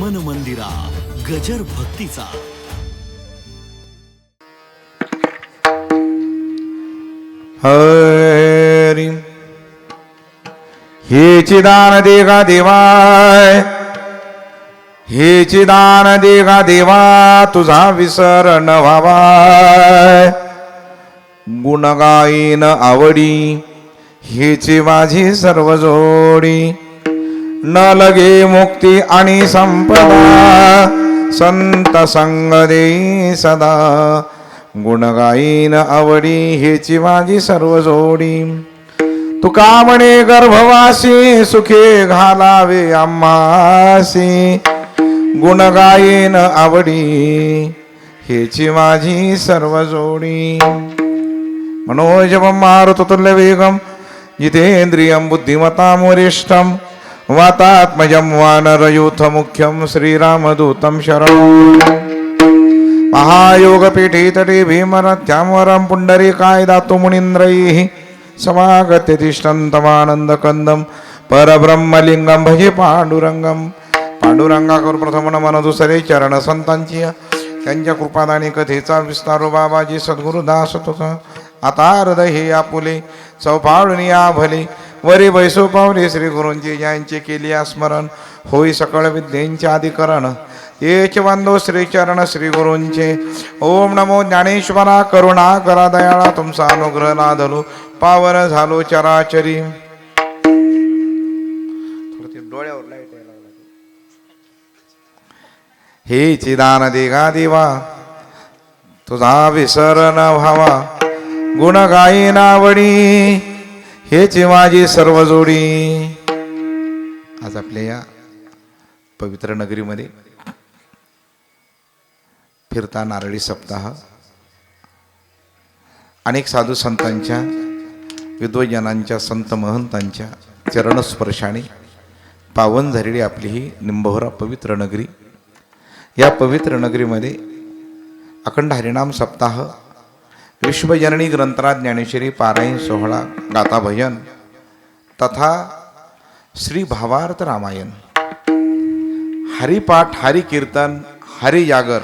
मन मंदिरा गजर भक्तीचा. हरी हे दान देगा देवाय हे दान देगा देवा तुझा विसर न व्हावाय. गुणगाईन आवडी हेची माझी सर्व जोडी. न लगे मुक्ती आणि संपदा। संत संग देई सदा। गुणगाईन आवडी हेची माझी सर्व जोडी। तुका म्हणे गर्भवासी सुखे घालावे आम्हासी। गुणगायेन आवडी हेची माझी सर्व जोडी। मनोजवं मारुततुल्य वेगं जितेन्द्रियं बुद्धिमतां वरिष्ठं वातात्मजं वानरयूथमुख्यं श्रीरामदूतं शरणं महायोगपीठे तटे वरं पुण्डरीकाय दातुमुनीन्द्रैः समागत्य तिष्ठन्तमानन्दकन्दं परब्रह्मलिङ्गं भजे पांडुरंगम पांडुरंगाकर प्रथम नमन दुसरे चरण संतांची त्यांच्या कृपादानी कथेचा विस्तारो बाबाजी सद्गुरुदास तुझा आता हृदय हे आपुले चौपाळून या भले। वरी बैसो पावले श्री गुरुंजी यांचे केली स्मरण होई सकळ विद्येंचे अधिकरण. येच बांधव श्रीचरण श्री गुरूंचे. ओम नमो ज्ञानेश्वरा करुणा करा दयाळा तुमचा अनुग्रह ना लादलो पावन झालो चराचरी. डोळ्यावर लाइट हे चिदान देगा देवा. तुझा विसर न व्हावा. गुण गाई नावडी. हेच माझी सर्व जोडी आज आपल्या या पवित्र नगरीमध्ये फिरता नारळी सप्ताह. अनेक साधू संतांच्या विद्वजनांच्या संत महंतांच्या चरणस्पर्शाने पावन झालेली आपली ही निंबहोरा पवित्र नगरी. या पवित्र नगरीमध्ये अखंड हरिनाम सप्ताह विश्वजननी ग्रंथात ज्ञानेश्वरी पारायण सोहळा गाता भजन तथा श्री भावार्थ रामायण. हरिपाठ हरिकीर्तन हरिजागर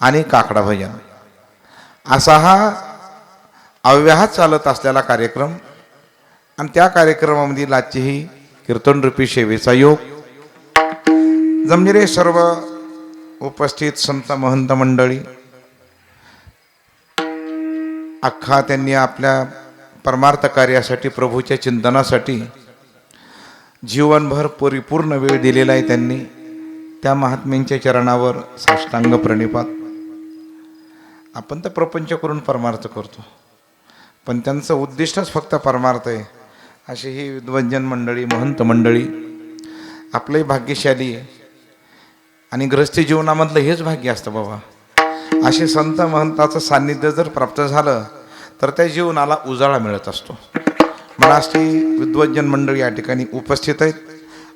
आणि काकडा भजन. असा हा अव्याहात चालत असलेला कार्यक्रम आणि त्या कार्यक्रमामध्ये लाचीही कीर्तनरूपी सेवेचा योग. जमजिरे सर्व उपस्थित संत महंत मंडळी अख्खा त्यांनी आपल्या परमार्थ कार्यासाठी प्रभूच्या चिंतनासाठी जीवनभर परिपूर्ण वेळ दिलेला आहे त्यांनी. त्या महात्म्यांच्या चरणावर साष्टांग प्रणिपात. आपण तर प्रपंच करून परमार्थ करतो. पण त्यांचं उद्दिष्टच फक्त परमार्थ आहे. अशी ही विद्वंजन मंडळी महंत मंडळी आपलंही भाग्यशाली आहे. आणि ग्रस्ती जीवनामधलं हेच भाग्य असतं बाबा. असे संत महंताचं सान्निध्य जर प्राप्त झालं तर त्या जीवनाला उजाळा मिळत असतो. मला विद्वज्जन मंडळी या ठिकाणी उपस्थित आहेत.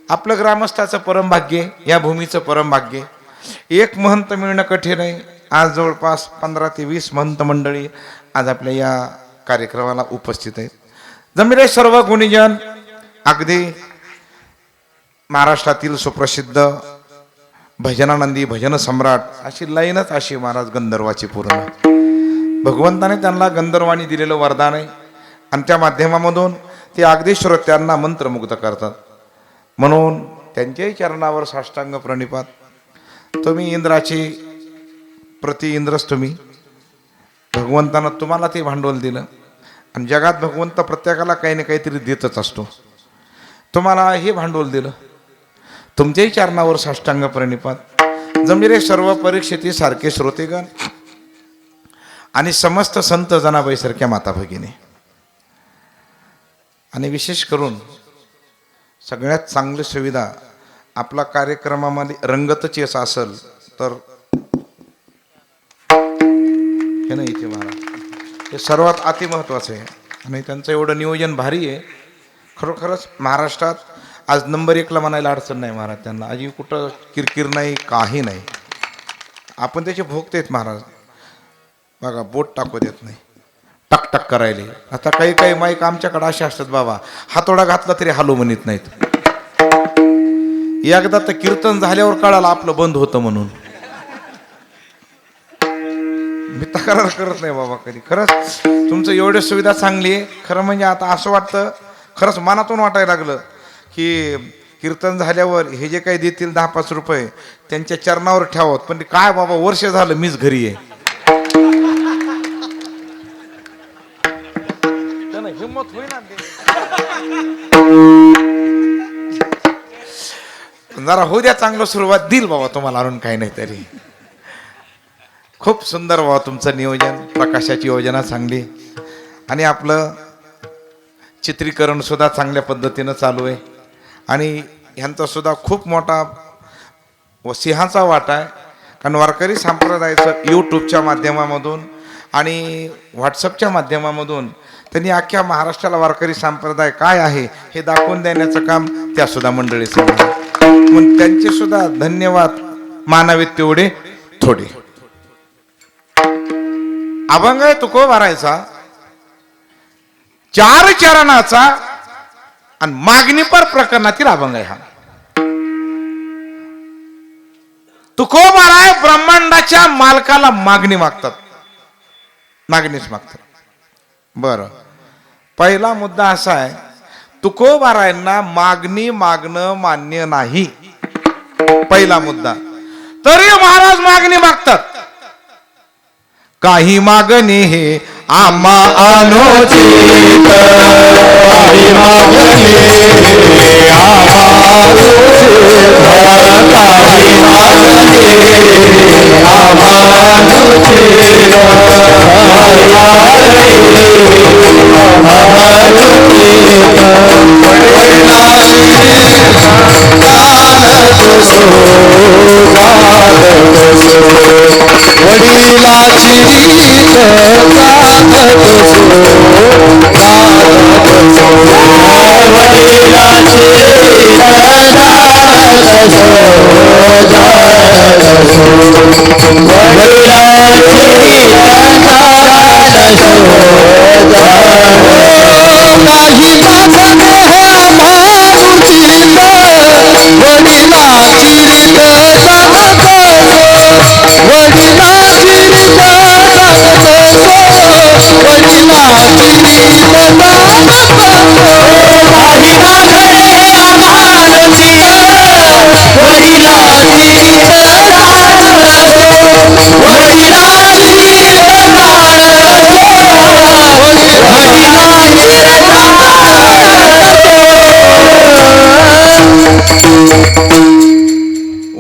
आपलं ग्रामस्थाचं परमभाग्य या भूमीचं परमभाग्य एक महंत मिळणं कठीण आहे. आज जवळपास पंधरा ते वीस महंत मंडळी आज आपल्या या कार्यक्रमाला उपस्थित आहेत. जमिले सर्व गुणीजन अगदी महाराष्ट्रातील सुप्रसिद्ध भजनानंदी भजन सम्राट अशी लाईनच अशी महाराज गंधर्वाची पूर्ण. भगवंताने त्यांना गंधर्वानी दिलेलं वरदान आहे. आणि त्या माध्यमामधून ते अगदी श्रोत्यांना मंत्रमुग्ध करतात. म्हणून त्यांच्याही चरणावर साष्टांग प्रणिपात. तुम्ही इंद्राची प्रति इंद्रच तुम्ही. भगवंतानं तुम्हाला ते भांडवल दिलं. आणि जगात भगवंत प्रत्येकाला काही ना काहीतरी देतच असतो. तुम्हाला हे भांडवल दिलं. तुमच्याही चरणावर साष्टांग प्रणिपात. जमिरे सर्व परीक्षेती सारखे श्रोतेगण. आणि समस्त संत जनाबाईसारख्या माता भगिनी. आणि विशेष करून सगळ्यात चांगली सुविधा आपला कार्यक्रमामध्ये रंगतच असं असेल तर हे नाही इथे महाराज. हे सर्वात अतिमहत्वाचं आहे. आणि त्यांचं एवढं नियोजन भारी आहे. खरोखरच महाराष्ट्रात आज नंबर एकला म्हणायला अडचण नाही महाराज त्यांना. अजी कुठं किरकिर नाही काही नाही. आपण त्याचे भोगतेत महाराज. बघा बोट टाकू देत नाही. टक टक करायले. आता काही काही माईक आमच्याकडे असे असतात बाबा. हातोडा घातला तरी हालो म्हणत नाहीत. एकदा तर कीर्तन झाल्यावर कळालं आपलं बंद होतं म्हणून. मी तक्रार करत नाही बाबा कधी. खरंच तुमचं एवढी सुविधा चांगली आहे. खरं म्हणजे आता असं वाटतं खरंच मनातून वाटायला लागलं. की कीर्तन झाल्यावर हे जे काही देतील दहा पाच रुपये त्यांच्या चरणावर ठेवत पण ते काय बाबा वर्ष झालं मीच घरी आहे. हिंमत होईना जरा होऊ द्या चांगलं सुरुवात देईल बाबा तुम्हाला अजून काही नाही तरी. खूप सुंदर बाबा तुमचं नियोजन प्रकाशाची योजना चांगली. आणि आपलं चित्रीकरण सुद्धा चांगल्या पद्धतीनं चालू आहे. आणि ह्यांचा सुद्धा खूप मोठा व सिंहाचा वाटा आहे. कारण वारकरी संप्रदायाचं यूट्यूबच्या माध्यमामधून आणि व्हॉट्सअपच्या माध्यमामधून त्यांनी अख्ख्या महाराष्ट्राला वारकरी संप्रदाय काय आहे हे दाखवून देण्याचं काम त्यासुद्धा मंडळीचं म्हणून त्यांचेसुद्धा त्यांचे सुद्धा धन्यवाद मानावेत तेवढे थोडे. अभंग आहे तुको भरायचा चार चरणाचा आणि मागणीपर प्रकरणातील अभंग आहे हा. तुकोबाराय ब्रह्मांडाच्या मालकाला मागणी मागतात. मागणीच मागतात. बर. पहिला मुद्दा असा आहे तुकोबारायांना मागणी मागणं मान्य नाही. पहिला मुद्दा. तरी महाराज मागणी मागतात. काही मागणी हे आम्हा अनुचित. काही मागणी हे वडिलाची रीत गात काही मागणे Oh, my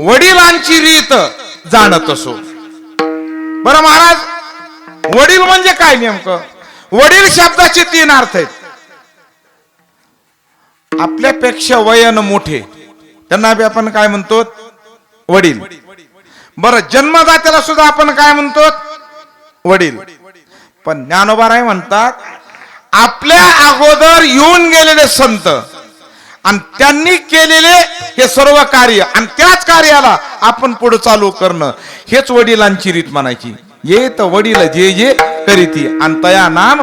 वडिलांची रीत जाणत असो. बरं महाराज वडील म्हणजे काय नेमकं? वडील शब्दाचे तीन अर्थ आहेत. आपल्यापेक्षा वयन मोठे त्यांना बी आपण काय म्हणतो? वडील. बरं जन्मदात्याला सुद्धा आपण काय म्हणतो? वडील. पण ज्ञानोबा राय म्हणतात आपल्या अगोदर येऊन गेलेले संत आणि त्यांनी केलेले हे सर्व कार्य आणि त्याच कार्याला आपण पुढे चालू करणं हेच वडिलांची रीत म्हणायची. येत वडील जे जे करीती. आणि तया नाम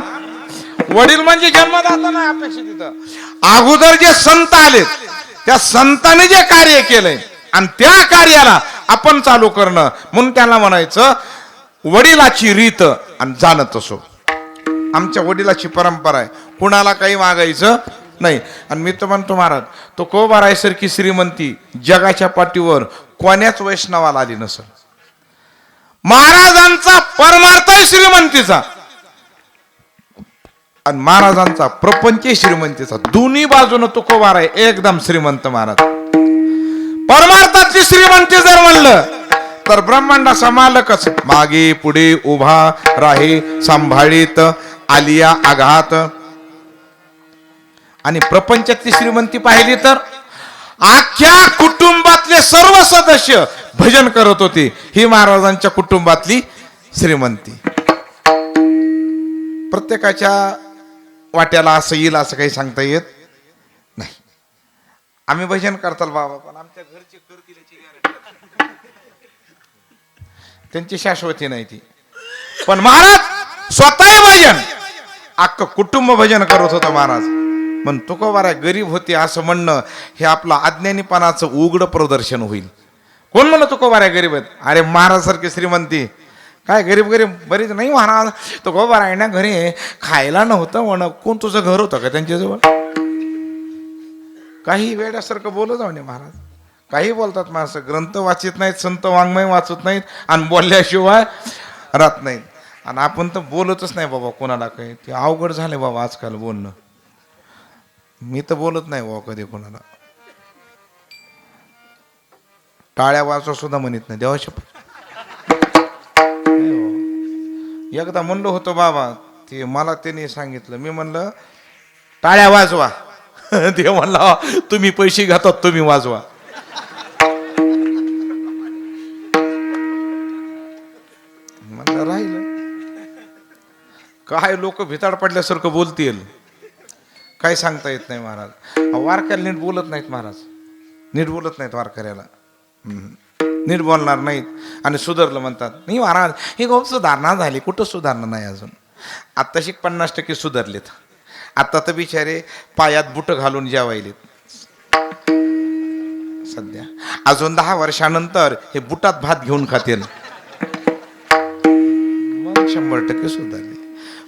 वडील म्हणजे जन्मदाता नाही अपेक्षित तिथं. अगोदर जे संत आलेत त्या संतांनी जे कार्य केलंय आणि त्या कार्याला आपण चालू करणं. म्हणून त्याला म्हणायचं वडिलाची रीत आणि जाणत असो आमच्या वडिलाची परंपरा आहे. कुणाला काही मागायचं नाही. आणि मी तर म्हणतो महाराज तो कोबारायसारखी श्रीमंती जगाच्या पाठीवर कोण्याच वैष्णवाला आली नसल. महाराजांचा परमार्थ श्रीमंतीचा. आणि महाराजांचा प्रपंच श्रीमंतीचा. दोन्ही बाजूनं तुकोबार आहे. एकदम श्रीमंत महाराज. परमार्थाची श्रीमंती जर म्हणलं तर ब्रह्मांडाचा मालकच. मागे पुढे उभा राहे सांभाळीत आलिया आघात. आणि प्रपंचातली श्रीमंती पाहिली तर आख्या कुटुंबातले सर्व सदस्य भजन करत होते. ही महाराजांच्या कुटुंबातली श्रीमंती. प्रत्येकाच्या वाट्याला असं येईल असं काही सांगता येत नाही. आम्ही भजन करताल बाबा पण आमच्या घरची करतील याची नाही. त्यांची शाश्वती नाही ती. पण महाराज स्वतः भजन. अख्खं कुटुंब भजन करत होतं महाराज. पण तुकोबारा गरीब होते असं म्हणणं हे आपलं अज्ञानीपणाचं उघड प्रदर्शन होईल. कोण म्हणलं तुकोबारा गरीब आहेत. अरे महाराजसारखी श्रीमंती. काय गरीब गरीब बरीच नाही महाराज तुकोबारा आहे ना घरी खायला नव्हतं म्हण. कोण तुझं घर होतं का त्यांच्याजवळ? काही वेड्यासारखं बोलत जाऊ नये महाराज. काही बोलतात माणसं. ग्रंथ वाचित नाहीत संत वाङ्मय वाचत नाहीत आणि बोलल्याशिवाय राहत नाहीत. आणि आपण तर बोलतच नाही बाबा कोणाला काही. ते अवघड झाले बाबा आजकाल बोलणं. मी तर बोलत नाही बाबा कधी कोणाला. टाळ्या वाजवा सुद्धा म्हणत नाही. देवाच्या हो. एकदा म्हणलो होतो बाबा ते मला त्याने सांगितलं. मी म्हणलं टाळ्या वाजवा. ते म्हणला तुम्ही पैसे घेतात तुम्ही वाजवा. म्हणलं राहिलं. काय लोक भिताड पडल्यासारखं बोलतील. काय सांगता येत नाही महाराज. अहो, वारकऱ्याला नीट बोलत नाहीत महाराज. नीट बोलत नाहीत वारकऱ्याला. नीट बोलणार नाहीत आणि सुधारलं म्हणतात. नाही महाराज ही खूप सुधारणा झाली. कुठं सुधारणा नाही अजून? आत्ताशी पन्नास टक्के सुधारलेत. आत्ता तर बिचारे पायात बुटं घालून जेवायलेत. सध्या. अजून दहा वर्षानंतर हे बुटात भात घेऊन खातील. मग शंभर टक्के सुधारले.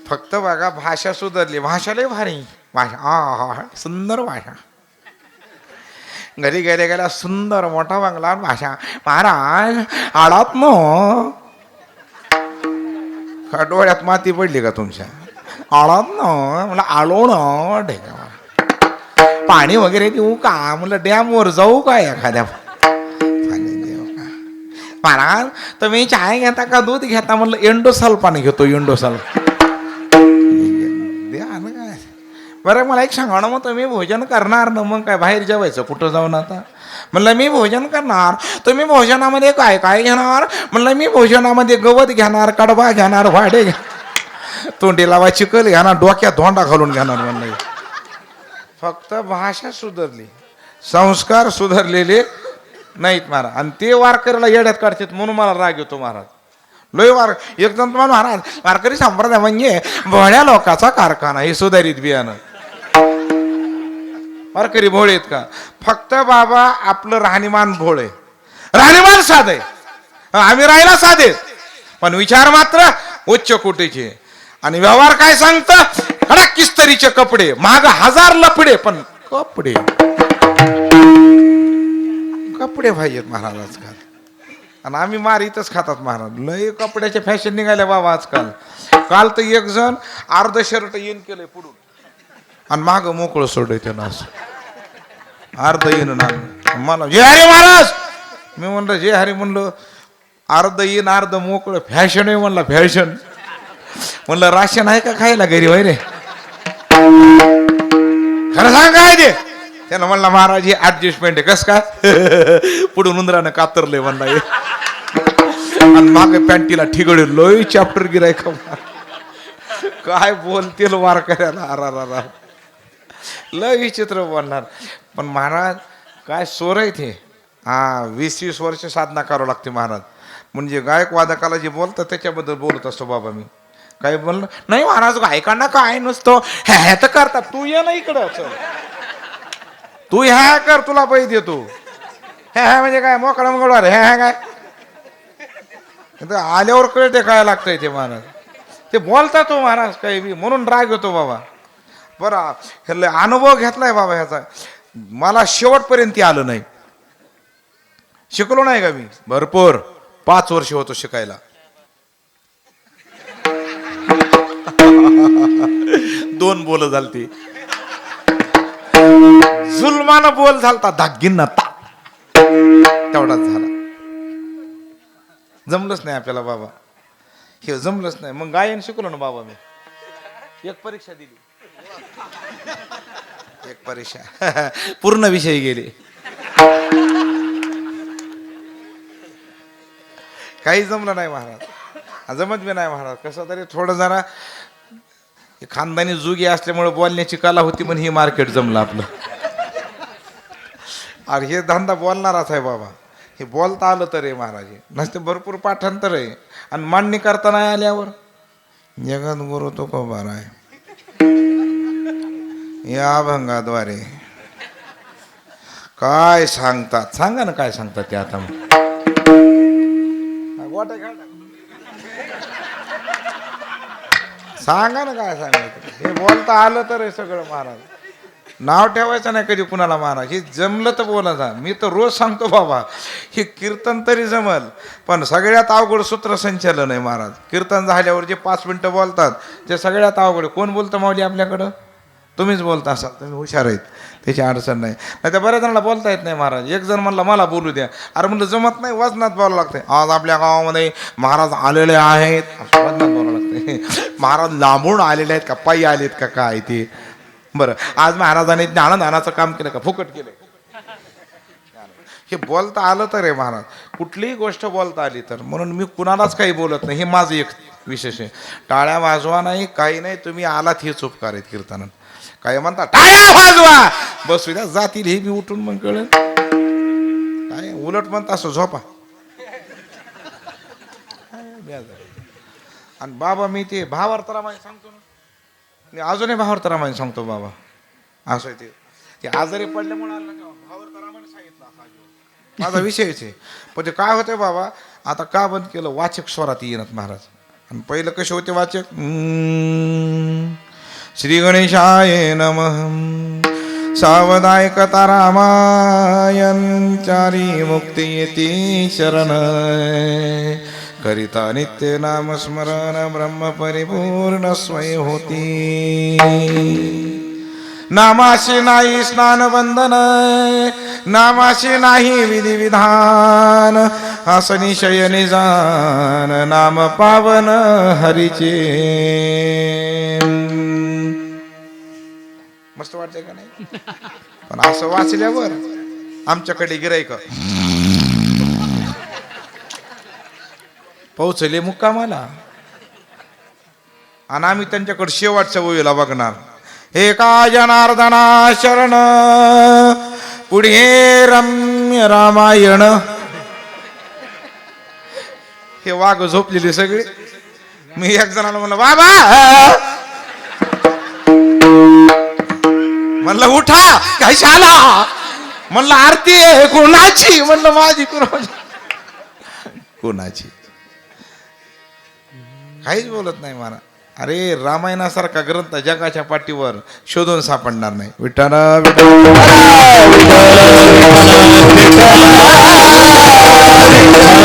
फक्त बघा भाषा सुधारली. भाषा लय भारी. भाषा आ हा सुंदर भाषा. घरी गेले गेल्या सुंदर मोठा बंगला भाषा महाराज आळात न का डोळ्यात माती पडली का तुमच्या आळात न मला आलो ना ढेका पाणी वगैरे देऊ का म्हणलं डॅमवर जाऊ का एखाद्या देऊ का महाराज तुम्ही चाय घेता का दूध घेता म्हणलं एंडोसाल पाणी घेतो एंडोसाल बरं मला एक सांगा ना मग तुम्ही भोजन करणार ना मग काय बाहेर जेवायचं? कुठं जाऊन आता? म्हणलं मी भोजन करणार. तुम्ही भोजनामध्ये काय काय घेणार? म्हणलं मी भोजनामध्ये गवत घेणार कडबा घेणार वाडे घ्या तोंडी लावा चिकल घेणार डोक्यात धोंडा घालून घेणार म्हणलं. फक्त भाषा सुधारली. संस्कार सुधारलेले नाहीत महाराज. आणि ते वारकरीला येड्यात काढतात म्हणून मला राग येतो महाराज. लोय वार एकदम तुम्हाला महाराज वारकरी संप्रदाय म्हणजे भोळ्या लोकाचा कारखाना हे सुधारित बियाणं. वारकरी भोळे आहेत का? फक्त बाबा आपलं राहणीमान भोळे. राहणीमान साधे. आम्ही राहायला साधे. पण विचार मात्र उच्च कोटीचे. आणि व्यवहार काय सांगत? कडा किस्तरीचे कपडे. माग हजार लपडे पण कपडे. कपडे पाहिजेत महाराज काल आणि आम्ही मार इथंच खातात महाराज. लय कपड्याच्या फॅशन निघाल्या बाबा आजकाल. काल तर एक जण अर्ध शर्ट येऊन केलंय पुढून. आणि माग मोकळं सोडायचं त्यानं असं. अर्ध येईन ना. मला जे हरे महाराज! मी म्हणलं जे हरे म्हणलं अर्ध येईन अर्ध मोकळं फॅशन आहे म्हणलं फॅशन म्हणलं राशन आहे का खायला घरी वय रे खरं सांग काय ते? त्यानं म्हणला महाराज हे ऍडजस्टमेंट आहे कस काय पुढून उंदरानं कातरले म्हणला हे. आणि मागे पॅन्टीला ठिगळे लोई चॅप्टर गिराय का काय बोलतील वारकऱ्याला? अरा रा रा. लय विचित्र बोलणार पण महाराज काय सोर आहे ते हा वीस वीस वर्ष साधना करावं लागते महाराज. म्हणजे गायक वादकाला जे बोलतं त्याच्याबद्दल बोलत असतो बाबा मी. काय बोललो नाही महाराज गायकांना काय नसतो? ह्या तर करतात. तू ये ना इकडं चल. तू ह्या कर तुला पैसे देतो. ह्या ह्या म्हणजे काय? मोकळा मोकळा ह्या ह्या काय? आल्यावर कळते काय लागतंय ते महाराज. ते बोलता तो महाराज काही बी. म्हणून राग येतो बाबा. बरं ह्याला अनुभव घेतलाय बाबा ह्याचा. मला शेवटपर्यंत आलं नाही. शिकलो नाही का मी? भरपूर. पाच वर्ष होतो शिकायला. दोन बोल झालती. जुलमान बोल झालता दागिना ता. तेवढाच झाला. जमलंच नाही आपल्याला बाबा. हे जमलंच नाही. मग गायन शिकलो ना बाबा मी. एक परीक्षा दिली. एक परीक्षा पूर्ण विषय गेले. काही जमलं नाही महाराज. जमत बी नाही महाराज. कसं तरी थोडं जरा खानदानी जुगी असल्यामुळे बोलण्याची कला होती पण हे मार्केट जमलं आपलं. अरे हे धंदा बोलणाराच आहे बाबा. हे बोलता आलं तर आहे महाराज नसते भरपूर पाठांतर आहे. आणि मांडणी करता नाही आल्यावर. जगत गुरु तो को बरा आहे. या अभंगाद्वारे काय सांगतात? सांगा ना काय सांगतात ते आता. सांगा ना काय सांगायचं. हे बोलता आलं तर हे सगळं महाराज. नाव ठेवायचं नाही कधी कुणाला महाराज. हे जमलं तर बोलायचं मी तर रोज सांगतो बाबा हे कीर्तन तरी जमल पण सगळ्यात अवघड सूत्रसंचालन आहे महाराज. कीर्तन झाल्यावर जे पाच मिनटं बोलतात ते सगळ्यात अवघड. कोण बोलतं माऊली आपल्याकडं? तुम्हीच बोलता असाल तुम्ही हुशार आहेत त्याची अडचण नाही. नाही तर बऱ्याच जणांना बोलता येत नाही महाराज. एक जण म्हणला मला बोलू द्या. अरे म्हणलं जमत नाही वजनात बोलावं लागते आज आपल्या गावामध्ये महाराज आलेले आहेत. वजनात बोलावं लागते महाराज लांबून आलेले आहेत का पायी आलेत का काय ते? बरं आज महाराजांनी ज्ञानदानाचं काम केलं का फुकट केलं हे बोलता आलं तर आहे महाराज. कुठलीही गोष्ट बोलता आली तर. म्हणून मी कुणालाच काही बोलत नाही. हे माझं एक विशेष आहे. टाळ्या वाजवा नाही काही नाही. तुम्ही आलात हेच उपकार आहेत कीर्तनात. काय म्हणता? टाळ्या वाजवा बसू द्या जातील हे मी उठून मग कळेल. काय उलट म्हणता असं झोपा. आणि बाबा मी ते भावार्थरामाने सांगतो ना. मी अजूनही भावार्थरामाने सांगतो बाबा. असं ते. ते आजारी पडल्यामुळे आलं का? भावार्थरामाने सांगितलं. माझा विषयच आहे. पण ते काय होतंय बाबा आता का बंद केलं? वाचक स्वरात येणार महाराज. आणि पहिलं कसे होते वाचक? श्रीगणेशाय श्री गणेशाय नम। सावधायकता रामायचारी मुक्ती येते शरण करिता नित्य नाम स्मरण ब्रह्म परिपूर्ण स्वय होती। नामाशी नाही स्नान बंधन नामाशी नाही विधिविधान असनिशय आसनी शयनी जान नाम पावन हरीचे। मस्त वाटतंय का नाही? पण असं वाचल्यावर आमच्याकडे गिरायक पोहोचले मुक्कामाला. आणि आम्ही त्यांच्याकडे शेवटच्या ओळीला बघणार. हे का जनार्दना शरण? पुढे रम्य रामायण. हे वाघ झोपलेले सगळे. मी एक जणाला म्हणलं बाबा! म्हणलं उठा काय शाला म्हणलं आरती आहे कोणाची? म्हणलं माझी कोणाची? कोणाची? काहीच बोलत नाही मला अरे रामायणासारखा ग्रंथ जगाच्या पाठीवर शोधून सापडणार नाही. विठ्ठल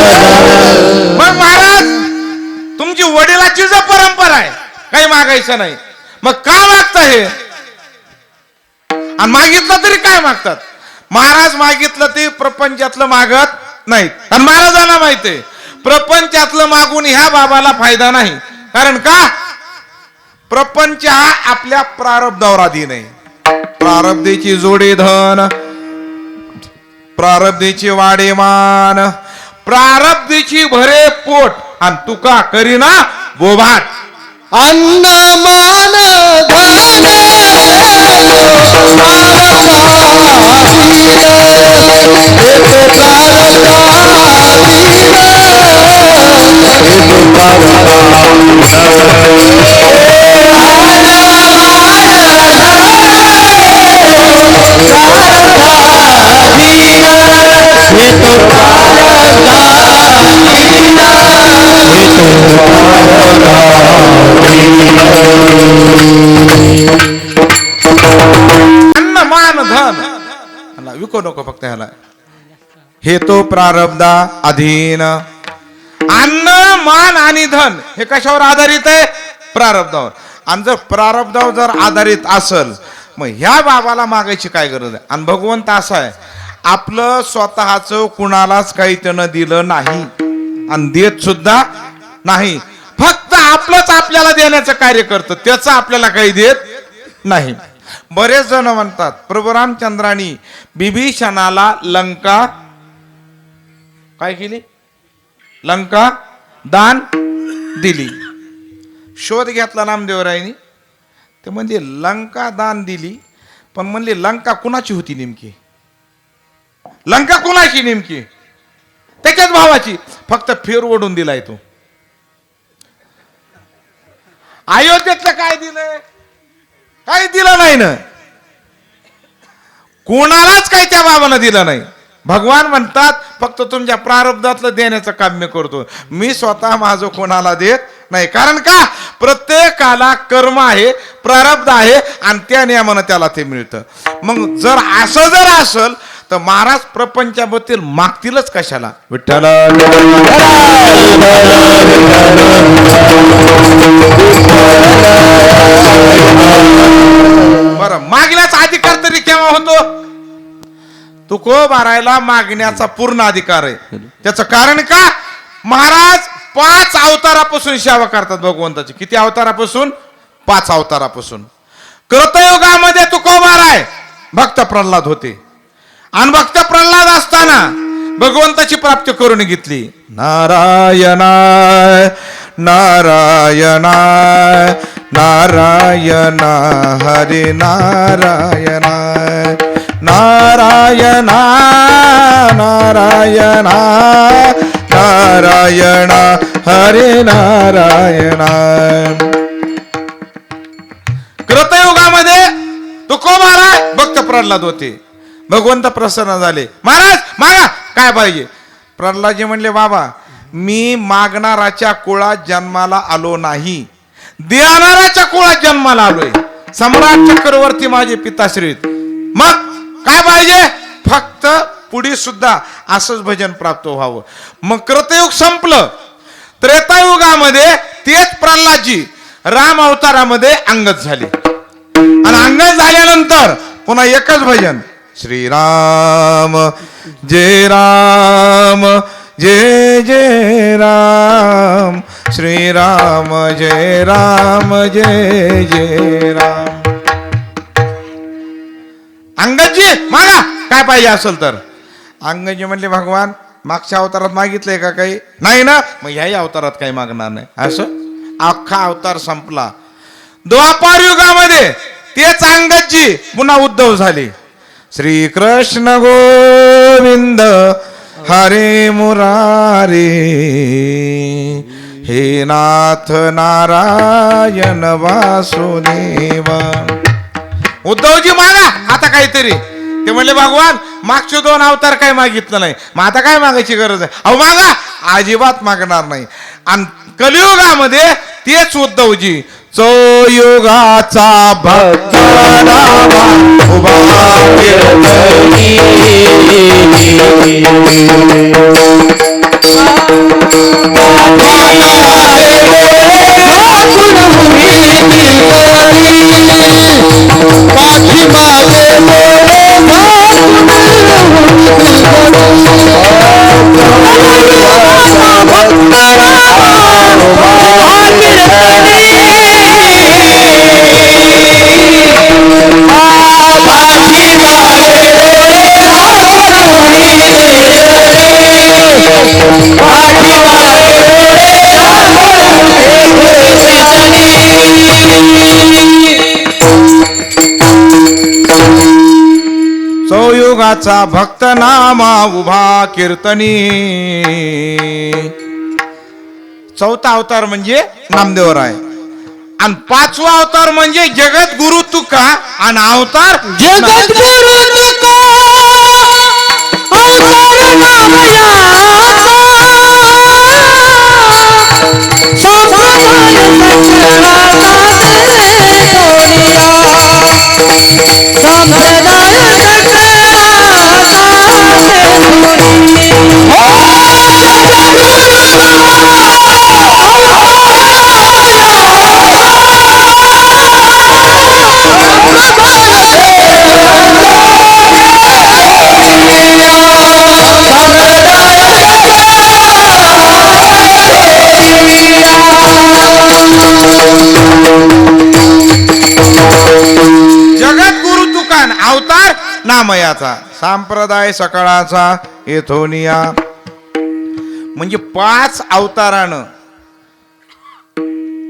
मग महाराज तुमची वडिलाची जर परंपरा आहे काही मागायचं नाही. मग का मागता हे? आणि मागितलं तरी काय मागतात? महाराज मागितलं ते प्रपंचातलं मागत नाहीत. आणि महाराजांना माहीत आहे प्रपंचातलं मागून ह्या बाबाला फायदा नाही. कारण का? प्रपंच हा आपल्या प्रारब्धावर आधी नाही प्रारब्धेची जोडे धन प्रारब्धेची वाडेमान प्रारब्धीची भरे पोट आणि तुका करीना बोभाट अन्न मान धन अन्न नको नको फक्त ह्याला. हे तो प्रारब्धा अधीन. अन्न मान आणि धन हे कशावर आधारित आहे? प्रारब्धावर. आणि जर प्रारब्धावर जर आधारित असल मग ह्या बाबाला मागायची काय गरज आहे? आणि भगवंत असा आहे आपलं स्वतःच कुणालाच काही त्यानं दिलं नाही. आणि देत सुद्धा नाही. फक्त आपलंच आपल्याला देण्याचं कार्य करतं त्याचं आपल्याला काही देत नाही. बरेच जण म्हणतात प्रभू रामचंद्रांनी बिभीषणाला लंका काय केली? लंका दान दिली. शोध घेतला नामदेवरायनी. ते म्हणजे लंका दान दिली पण म्हणले लंका कुणाची होती नेमकी? लंका कुणाची नेमकी? त्याच्याच भावाची. फक्त फेर ओढून दिलाय तो. अयोध्येतलं काय दिलंय? काही दिलं नाही ना. कोणालाच काही त्या बाबानं दिलं नाही. भगवान म्हणतात फक्त तुमच्या प्रारब्धातलं देण्याचं काम मी करतो. मी स्वतः माझं कोणाला देत नाही. कारण का? प्रत्येकाला कर्म आहे प्रारब्ध आहे आणि त्या नियमानं त्याला ते मिळतं. मग जर असं जर असल तर महाराज प्रपंचाबद्दल मागतीलच कशाला? विठ्ठल तुको मारायला मागण्याचा पूर्ण अधिकार आहे. त्याचं कारण का? महाराज पाच अवतारापासून सेवा करतात भगवंताची. किती अवतारापासून? पाच अवतारापासून. कृतयुगामध्ये तुकोबार आहे भक्त प्रल्हाद होते. आणि भक्त प्रल्हाद असताना भगवंताची प्राप्ती करून घेतली. नारायणाय नारायणाय नारायण हरे नारायणाय नारायणा नारायणा नारायणा हरे नारायण. कृतयुगामध्ये तुकोबारा भक्त प्रल्हाद होते. भगवंत प्रसन्न झाले. महाराज मागा काय पाहिजे? प्रल्हादजी म्हणले बाबा मी मागणाराच्या कुळात जन्माला आलो नाही. देणाराच्या कुळात जन्माला आलोय. सम्राट चक्रवर्ती माझे पिताश्रीत. मग काय पाहिजे? फक्त पुढे सुद्धा असंच भजन प्राप्त व्हावं. मग कृतयुग संपलं. त्रेतायुगामध्ये तेच प्रल्हादजी राम अवतारामध्ये अंगत झाले. आणि अंगत झाल्यानंतर पुन्हा एकच भजन. श्रीराम जय राम जय जय राम. श्रीराम जय राम जय जय राम. अंगदजी मागा. काय पाहिजे असेल तर? अंगदजी म्हणले भगवान मागच्या अवतारात मागितलंय का काही? नाही ना. मग ह्याही अवतारात काही मागणार नाही. असं? अख्खा अवतार संपला. द्वापार युगामध्ये तेच अंगदजी पुन्हा उद्धव झाले. श्रीकृष्ण गोविंद हरे मुरारे हे नाथ नारायण वासुदेवा. उद्धवजी मागा आता काहीतरी. ते म्हणले भगवान मागचे दोन अवतार काय मागितलं नाही? मग आता काय मागायची गरज आहे? अहो मागा. अजिबात मागणार नाही. आणि कलियुगामध्ये तेच उद्धवजी चौयुगाचा भक्त रामा उभा कीर्तनी. चौयुगाचा भक्त नामा उभा कीर्तनी. चौथा अवतार म्हणजे नामदेवर आहे आणि पाचवा अवतार म्हणजे जगत गुरु तुका आणि अवतार जगत गुरु तुका. अवतार महामयाचा संप्रदाय सकाळाचा येथोनिया. म्हणजे पाच अवतारानं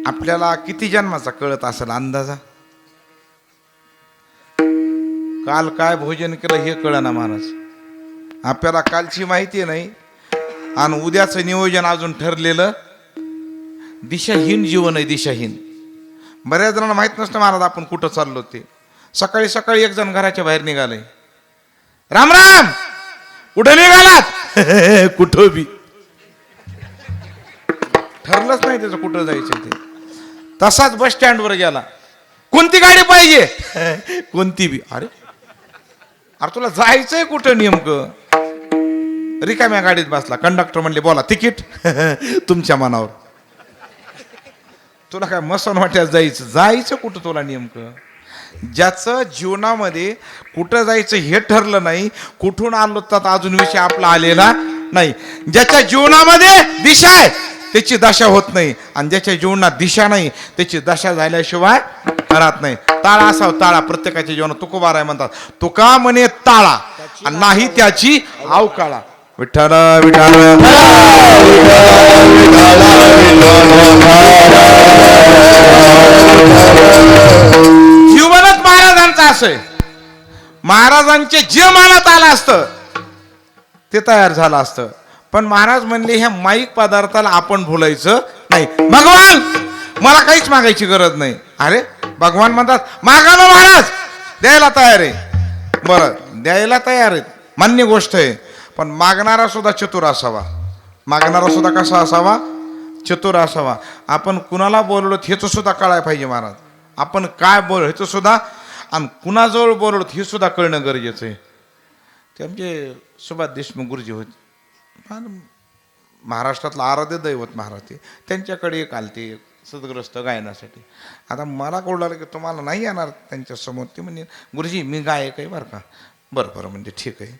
आपल्याला किती जन्माचा कळत असेल अंदाजा? काल काय भोजन केलं हे कळना माणूस. आपल्याला कालची माहिती नाही. आणि उद्याचं नियोजन अजून ठरलेलं. दिशाहीन जीवन आहे दिशाहीन. बऱ्याच जणांना माहीत नसतं महाराज आपण कुठं चाललो ते. सकाळी सकाळी एक जण घराच्या बाहेर निघाले राम राम. कुठे निघालात? कुठं बी. ठरलंच नाही त्याचं कुठं जायचं ते. तसाच बस स्टँडवर गेला. कोणती गाडी पाहिजे? कोणती बी. अरे. अरे तुला जायचंय कुठं नेमकं? रिकाम्या गाडीत बसला. कंडक्टर म्हणले बोला तिकीट. तुमच्या मनावर. तुला काय मसन वाट्यात जायचं? जायचं कुठं तुला नेमकं? ज्याचं जीवनामध्ये कुठं जायचं हे ठरलं नाही कुठून आलो तर अजून विषय आपला आलेला नाही ज्याच्या जीवनामध्ये दिशा आहे त्याची दशा होत नाही आणि ज्याच्या जीवनात दिशा नाही त्याची दशा झाल्याशिवाय राहत नाही ताळा असावा ताळा प्रत्येकाच्या जीवनात तुकोबार आहे म्हणतात तुका म्हणे ताळा आणि नाही त्याची अवकाळा विठ्ठल विठ्ठल महाराजांचं असं महाराजांचे जे मनात आलं असतं ते तयार झालं असतं. पण महाराज म्हणले ह्या माईक पदार्थाला आपण भुलायचं नाही. भगवान मला काहीच मागायची गरज नाही. अरे भगवान म्हणतात मागा ना महाराज द्यायला तयार आहे. बरं द्यायला तयार आहेत मान्य गोष्ट आहे. पण मागणारा सुद्धा चतुर असावा. मागणारा सुद्धा कसा असावा? चतुर असावा. आपण कुणाला बोललो ह्याचं सुद्धा कळायला पाहिजे महाराज. आपण काय बोल ह्याचं सुद्धा आणि कुणाजवळ बोललो हे सुद्धा कळणं गरजेचं आहे. ते आमचे सुभाष देशमुख गुरुजी होते. महाराष्ट्रातलं आराध्य दैवत महाराज ते. त्यांच्याकडे एक आलते सदग्रस्त गायनासाठी. आता मला कळलं की तुम्हाला नाही येणार त्यांच्यासमोर ते म्हणजे गुरुजी मी गायक आहे बरं का? बरं बरं म्हणजे ठीक आहे.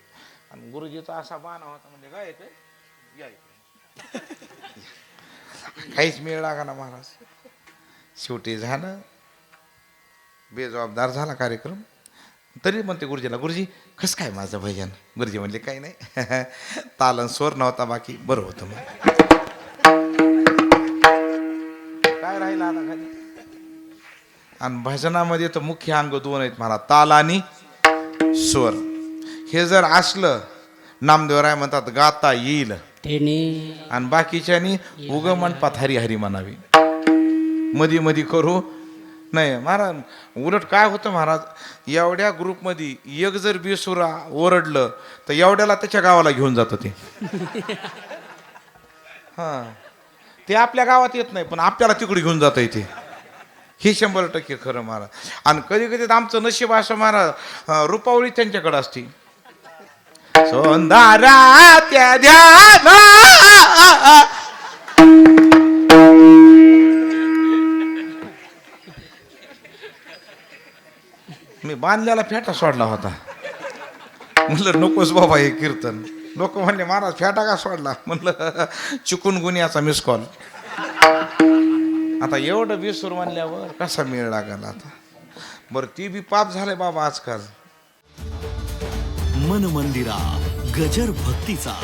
आणि गुरुजीचा असा बाणा होता म्हणजे गायक आहे? या काहीच मेळ लागा ना महाराज? शेवटी झालं. बेजबाबदार झाला कार्यक्रम. तरी म्हणते गुरुजीला गुरुजी कसं काय माझं भजन? गुरुजी म्हणले काही नाही. तालन स्वर नव्हता बाकी बरं होतं मग. काय राहिलं आता खाली? आणि भजनामध्ये तर मुख्य अंग दोन आहेत मला ताल आणि स्वर. हे जर असलं नामदेवराय म्हणतात गाता येईल. आणि बाकीच्यानी उग म्हणपात हरी हरी म्हणावी. मधी मधी करू नाही महाराज उलट काय होतं महाराज एवढ्या ग्रुपमध्ये एक जर बेसुरा ओरडलं तर एवढ्याला त्याच्या गावाला घेऊन जातं ते. हां. ते आपल्या गावात येत नाही पण आपल्याला तिकडे घेऊन जातं येते हे शंभर टक्के खरं महाराज. आणि कधी कधी तर आमचं नशीब असं महाराज रुपावळी त्यांच्याकडे असते. सोंदारा त्या ध्याना मी बांधल्याला फेटा सोडला होता. म्हणलं नकोच बाबा हे कीर्तन. लोक म्हणले महाराज फेटा का सोडला? म्हणलं चुकून गुन्ह्याचा मिस कॉल आता एवढं विसूर म्हणल्यावर कसा मेळ लागला आता? बरं ती बी पाप झाले बाबा आजकाल. मन मंदिरा गजर भक्तीचा.